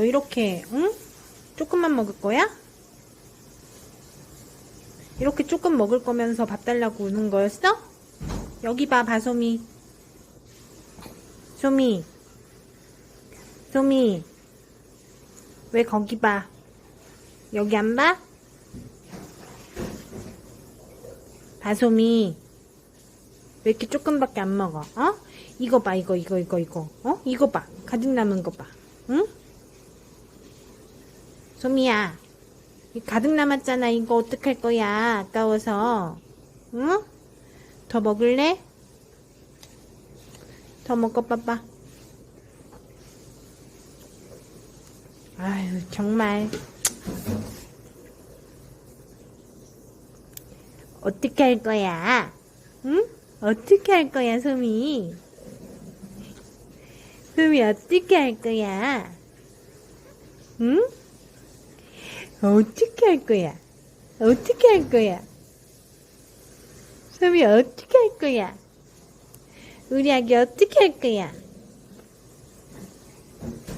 너 이렇게, 응? 조금만 먹을 거야? 이렇게 조금 먹을 거면서 밥 달라고 우는 거였어? 여기 봐, 바소미. 소미. 소미. 왜 거기 봐? 여기 안 봐? 바소미. 왜 이렇게 조금밖에 안 먹어? 어? 이거 봐, 이거, 이거, 이거, 이거. 어? 이거 봐. 가득 남은 거 봐. 응? 소미야. 이 가득 남았잖아. 이거 어떡할 거야. 아까워서. 응? 더 먹을래? 더 먹어 봐봐. 아유, 정말. 어떻게 할 거야? 응? 어떻게 할 거야, 소미? 소미, 어떻게 할 거야? 응? 어떻게 할 거야? 어떻게 할 거야? 소미, 어떻게 할 거야? 우리 아기 어떻게 할 거야?